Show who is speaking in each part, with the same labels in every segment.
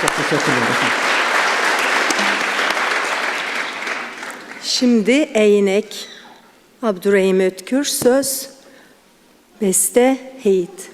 Speaker 1: Çok teşekkür ederim.
Speaker 2: Şimdi Eynek, Abdurrahim Ötkür söz, beste Heyit.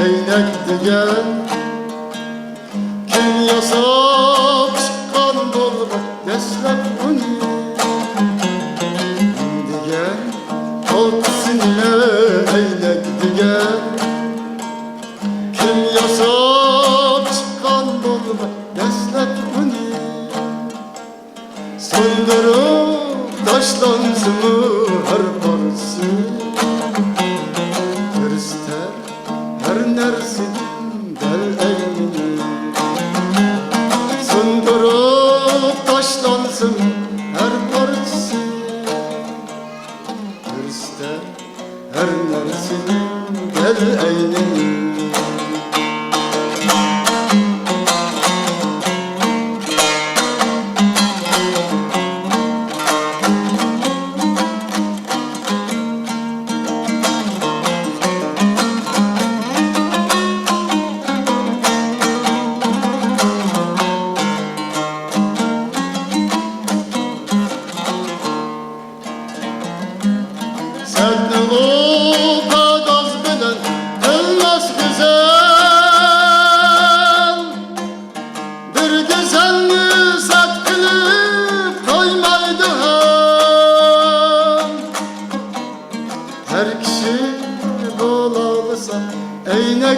Speaker 3: Eynek digen Kim yasap çıkan dolma deslep bunu Digen altına eynek digen Kim yasap çıkan dolma deslep bunu Söndürüp taşlansın her parçası del elini. Söndürüp taşlansın her parçası. Göster her nersin del elini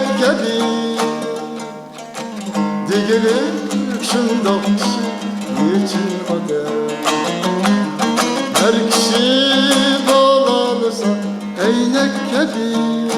Speaker 3: eynek gibi Digilir şundakçı niçin adem her kişi bağlanırsa eynek kedi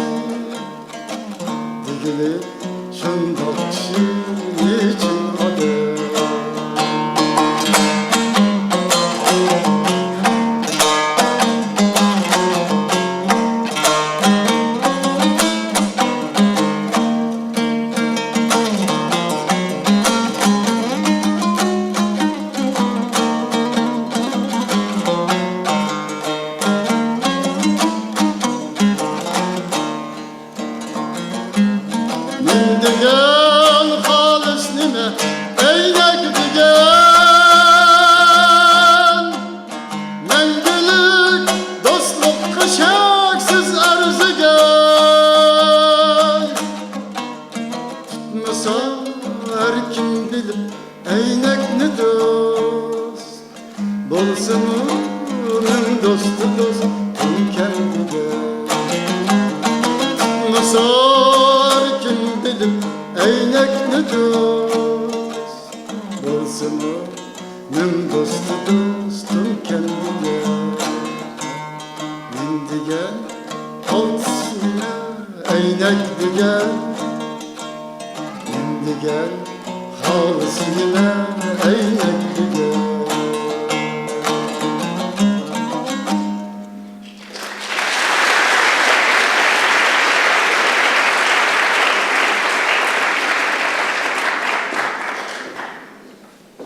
Speaker 3: digen halis nime eynek digen Mengülük dostluk kışaksız arzigen Tutmasa her kim bilir eynek ne dost? Bolsun onun dostu dost kim dost Bolsun onun dostu dostum kendine. Mindi gel altına eynek digen Mindi gel. Halsına eynek digen